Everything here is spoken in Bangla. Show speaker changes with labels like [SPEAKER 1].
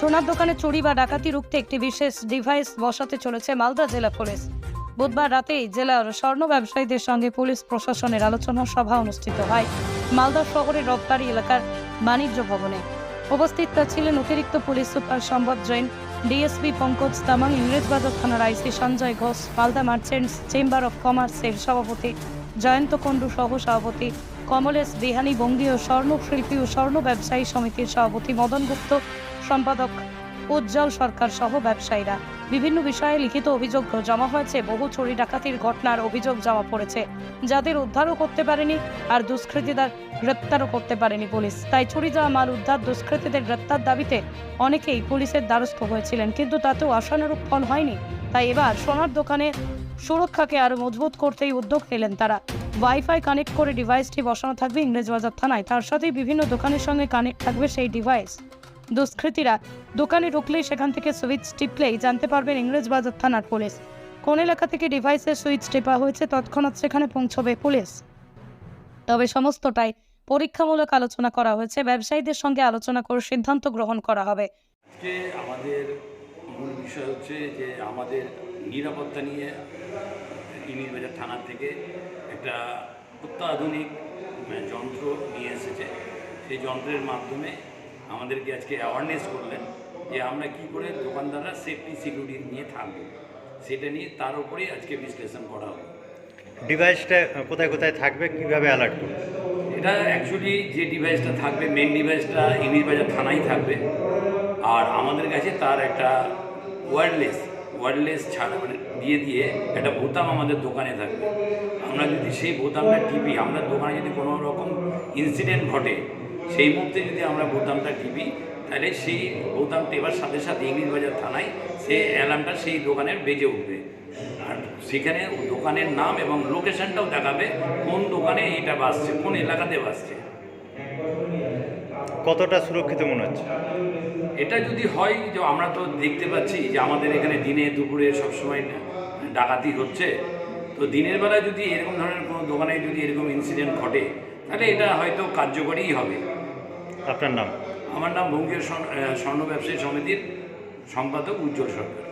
[SPEAKER 1] সোনার দোকানে চুরি বা ডাকাতি রুখতে একটি বিশেষ ডিভাইস বসাতে চলেছে মালদা জেলা পুলিশ। বুধবার রাতেই জেলার স্বর্ণ ব্যবসায়ীদের সঙ্গে পুলিশ প্রশাসনের আলোচনা সভা অনুষ্ঠিত হয় মালদা শহরের রপ্তারি এলাকার বাণিজ্য ভবনে। উপস্থিত ছিলেন অতিরিক্ত police super Sampad Jain, DSP Pankaj Tamang, Englishbazar থানার IC Sanjay Ghosh, Malda merchants chamber of কমার্সের সভাপতি জয়ন্ত কুণ্ডু সহ সভাপতি কমলেশ বিহানী, বঙ্গীয় স্বর্ণ শিল্পী ও স্বর্ণ ব্যবসায়ী সমিতির সভাপতি মদন গুপ্ত সম্পাদক উজ্জ্বল সরকার সহ ব্যবসায়ীরা। বিভিন্ন বিষয়ে লিখিত অভিযোগ জমা হয়েছে। বহু চুরি ডাকাতির ঘটনার অভিযোগ জমা পড়েছে। যাদের উদ্ধারও করতে পারেনি আর দুষ্কৃতীদের গ্রেপ্তারও করতে পারেনি পুলিশ। তাই চুরি যাওয়া মাল উদ্ধার দুষ্কৃতীদের গ্রেপ্তার দাবিতে অনেকেই পুলিশের দ্বারস্থ হয়েছিলেন, কিন্তু তাতেও আশানুরূপ ফল হয়নি। তাই এবার সোনার দোকানে সুরক্ষাকে আরও মজবুত করতেই উদ্যোগ নিলেন তারা। ওয়াইফাই কানেক্ট করে ডিভাইসটি বসানো থাকবে ইংরেজবাজার থানায়। তার সাথেই বিভিন্ন দোকানের সঙ্গে কানেক্ট থাকবে সেই ডিভাইস দুষ্কৃতীরা দোকানে ঢুকলেই সেখান থেকে সুইচ টিপলেই জানতে পারবেন ইংরেজবাজার থানার পুলিশ। কোন এলাকা থেকে ডিভাইসের সুইচ টেপা হয়েছে তৎক্ষণাৎ সেখানে পৌঁছবে পুলিশ। তবে সমস্তটাই পরীক্ষামূলক আলোচনা করা হয়েছে। ব্যবসায়ীদের সঙ্গে আলোচনা করে সিদ্ধান্ত গ্রহণ করা হবে।
[SPEAKER 2] আজকে আমাদের মূল বিষয় হচ্ছে যে আমাদের নিরাপত্তা নিয়ে ইমিরবাজার থানা থেকে একটা অত্যাধুনিক যন্ত্র নিয়ে এসেছে। সেই যন্ত্রের মাধ্যমে আমাদেরকে আজকে অ্যাওয়ারনেস করলেন যে আমরা কি করে দোকানদাররা সেফটি সিকিউরিটি নিয়ে থাকব। সেটা নিয়ে তার উপরেই আজকে বিশ্লেষণ করা হবে।
[SPEAKER 3] ডিভাইসটা কোথায় কোথায় থাকবে কীভাবে অ্যালার্ট করবে?
[SPEAKER 2] এটা অ্যাকচুয়ালি যে ডিভাইসটা থাকবে মেন ডিভাইসটা ইংলিশ বাজার থানায় থাকবে। আর আমাদের কাছে তার একটা ওয়্যারলেস ওয়্যারলেস ছাড়া মানে দিয়ে দিয়ে একটা বোতাম আমাদের দোকানে থাকবে। আমরা যদি সেই বোতামটা টিপি আমরা দোকানে যদি কোনো রকম ইনসিডেন্ট ঘটে সেই মুহূর্তে যদি আমরা বোতামটা টিপি তাহলে সেই বোতাম টেপার সাথে সাথে ইংলিশ বাজার থানায় সেই অ্যালার্মটা সেই দোকানের বেজে উঠবে। আর সেখানে দোকানের নাম এবং লোকেশনটাও দেখাবে কোন দোকানে এটা বাসছে কোন এলাকাতে বাসছে
[SPEAKER 3] কতটা সুরক্ষিত মনে হচ্ছে?
[SPEAKER 2] এটা যদি হয় যে আমরা তো দেখতে পাচ্ছি যে আমাদের এখানে দিনে দুপুরে সবসময় ডাকাতি হচ্ছে। তো দিনের বেলায় যদি এরকম ধরনের কোনো দোকানে যদি এরকম ইনসিডেন্ট ঘটে তাহলে এটা হয়তো কার্যকরীই হবে।
[SPEAKER 3] আপনার নাম?
[SPEAKER 2] আমার নাম বঙ্গীয় স্বর্ণ- ব্যবসায়ী সমিতির সম্পাদক উজ্জ্বল সরকার।